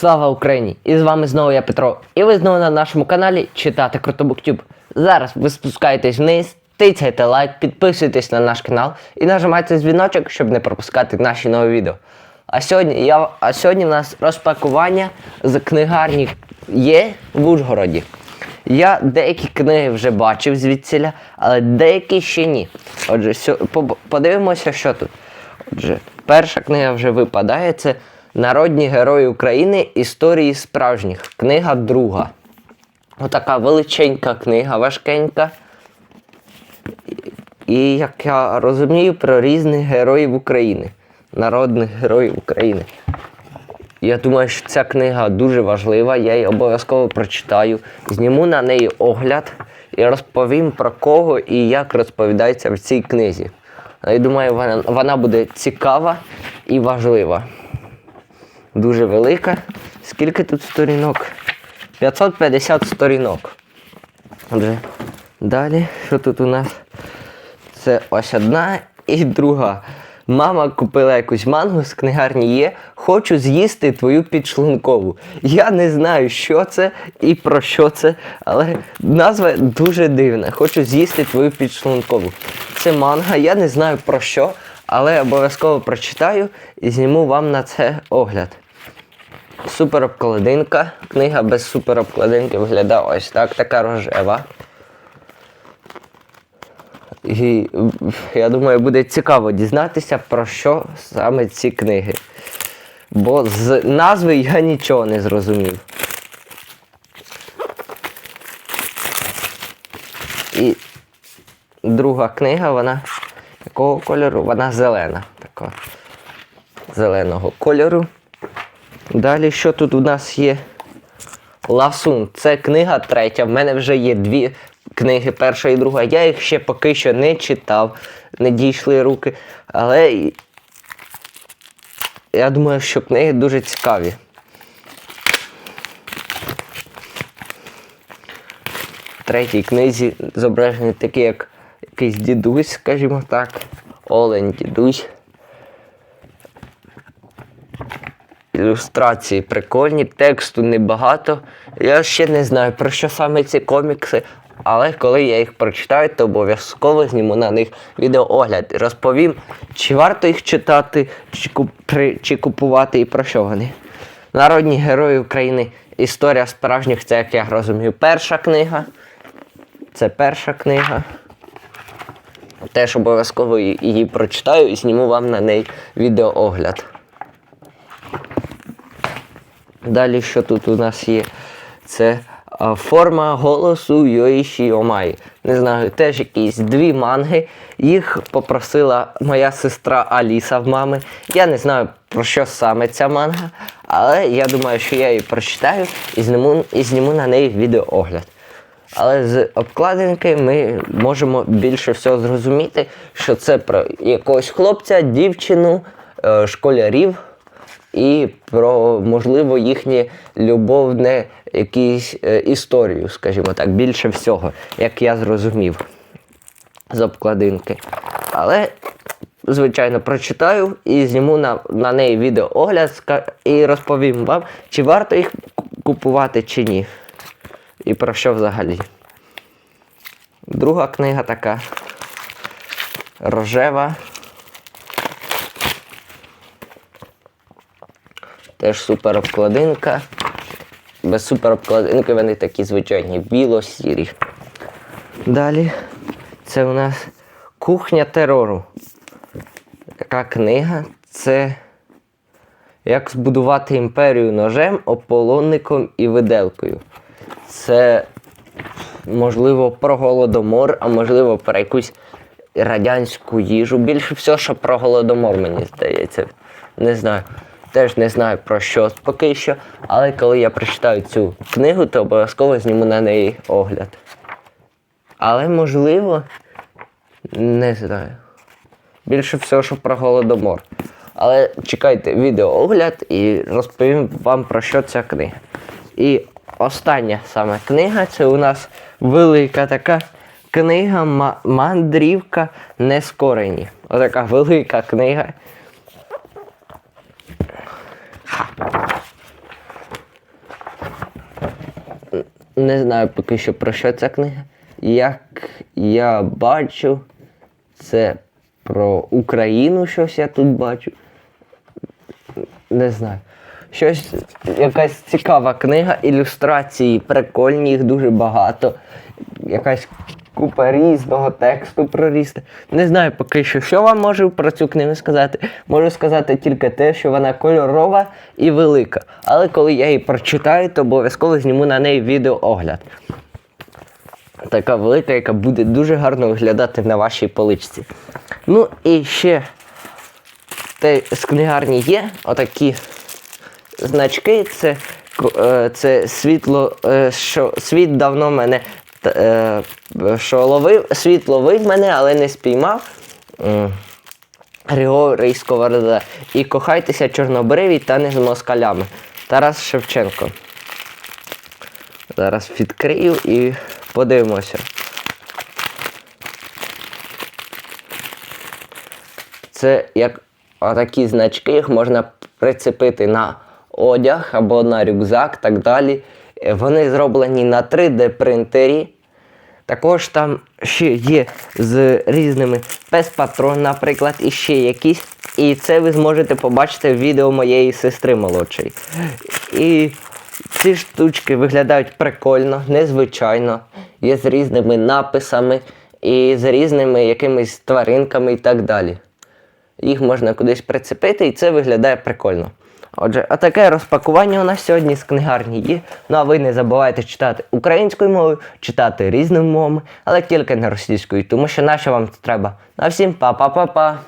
Слава Україні! І з вами знову я Петро. І ви знову на нашому каналі Читати Крутобуктюб. Зараз ви спускаєтесь вниз, тицяйте лайк, підписуйтесь на наш канал і нажимайте дзвіночок, щоб не пропускати наші нові відео. А сьогодні, я, а сьогодні в нас розпакування з книгарні є в Ужгороді. Я деякі книги вже бачив звідсіля, але деякі ще ні. Отже, сьо- подивимося, що тут. Отже, перша книга вже випадає. Це Народні герої України. Історії справжніх. Книга друга. Отака величенька книга, важкенька. І як я розумію, про різних героїв України. Народних героїв України. Я думаю, що ця книга дуже важлива, я її обов'язково прочитаю, зніму на неї огляд і розповім про кого і як розповідається в цій книзі. Я думаю, вона, вона буде цікава і важлива. Дуже велика. Скільки тут сторінок? 550 сторінок. Отже, далі, що тут у нас? Це ось одна і друга. Мама купила якусь мангу з книгарні є. Хочу з'їсти твою підшлункову. Я не знаю, що це і про що це, але назва дуже дивна. Хочу з'їсти твою підшлункову. Це манга, я не знаю про що, але обов'язково прочитаю і зніму вам на це огляд. Суперобкладинка. Книга без суперобкладинки виглядає ось так, така рожева. І я думаю, буде цікаво дізнатися, про що саме ці книги. Бо з назви я нічого не зрозумів. І друга книга, вона якого кольору? Вона зелена. Такого зеленого кольору. Далі, що тут у нас є? Ласун. Це книга третя. В мене вже є дві книги, перша і друга. Я їх ще поки що не читав, не дійшли руки. Але я думаю, що книги дуже цікаві. Третій книзі зображений такий, як якийсь дідусь, скажімо так. Олень дідусь. Ілюстрації прикольні, тексту небагато. Я ще не знаю, про що саме ці комікси, але коли я їх прочитаю, то обов'язково зніму на них відеоогляд. і Розповім, чи варто їх читати, чи, купри- чи купувати і про що вони. Народні герої України. Історія справжніх, це, як я розумію, перша книга. Це перша книга. Теж обов'язково її її прочитаю і зніму вам на неї відеоогляд. Далі, що тут у нас є? Це форма голосу Йоїші Омай. Не знаю, теж якісь дві манги. Їх попросила моя сестра Аліса в мами. Я не знаю про що саме ця манга, але я думаю, що я її прочитаю і зніму, і зніму на неї відеоогляд. Але з обкладинки ми можемо більше всього зрозуміти, що це про якогось хлопця, дівчину, е, школярів і про, можливо, їхнє любовне якісь е, історію, скажімо так, більше всього, як я зрозумів з обкладинки. Але, звичайно, прочитаю і зніму на, на неї відеоогляд і розповім вам, чи варто їх купувати, чи ні. І про що взагалі. Друга книга така рожева. Теж супер обкладинка. Без супер обкладинки вони такі звичайні біло-сірі. Далі це у нас Кухня терору. Така книга. Це Як збудувати імперію ножем, ополонником і виделкою. Це можливо про голодомор, а можливо про якусь радянську їжу. Більше всього, що про голодомор, мені здається. Не знаю. Теж не знаю про що поки що. Але коли я прочитаю цю книгу, то обов'язково зніму на неї огляд. Але можливо, не знаю. Більше всього, що про голодомор. Але чекайте відеоогляд і розповім вам про що ця книга. І остання саме книга це у нас велика така книга Мандрівка Нескорені. Отака велика книга. Не знаю поки що про що ця книга. Як я бачу, це про Україну щось я тут бачу. Не знаю. Щось, якась цікава книга, ілюстрації прикольні, їх дуже багато. Якась купа різного тексту про різне. Не знаю поки що, що вам можу про цю книгу сказати. Можу сказати тільки те, що вона кольорова і велика. Але коли я її прочитаю, то обов'язково зніму на неї відеоогляд. Така велика, яка буде дуже гарно виглядати на вашій поличці. Ну і ще те, з книгарні є отакі значки. Це, е, це світло, е, що світ давно мене що ловив, світ ловив мене, але не спіймав. Григорій Сковорода. І кохайтеся чорнобриві та не з москалями. Тарас Шевченко. Зараз відкрию і подивимося. Це як такі значки, їх можна прицепити на одяг або на рюкзак, так далі. Е, Вони зроблені на 3D принтері. Також там ще є з різними пес-патрон, наприклад, і ще якісь. І це ви зможете побачити в відео моєї сестри молодшої. І ці штучки виглядають прикольно, незвичайно. Є з різними написами і з різними якимись тваринками і так далі. Їх можна кудись прицепити, і це виглядає прикольно. Отже, отаке розпакування у нас сьогодні з книгарні є. Ну а ви не забувайте читати українською мовою, читати різними мовами, але тільки не російською, тому що наше вам це треба. На всім па-па-па-па!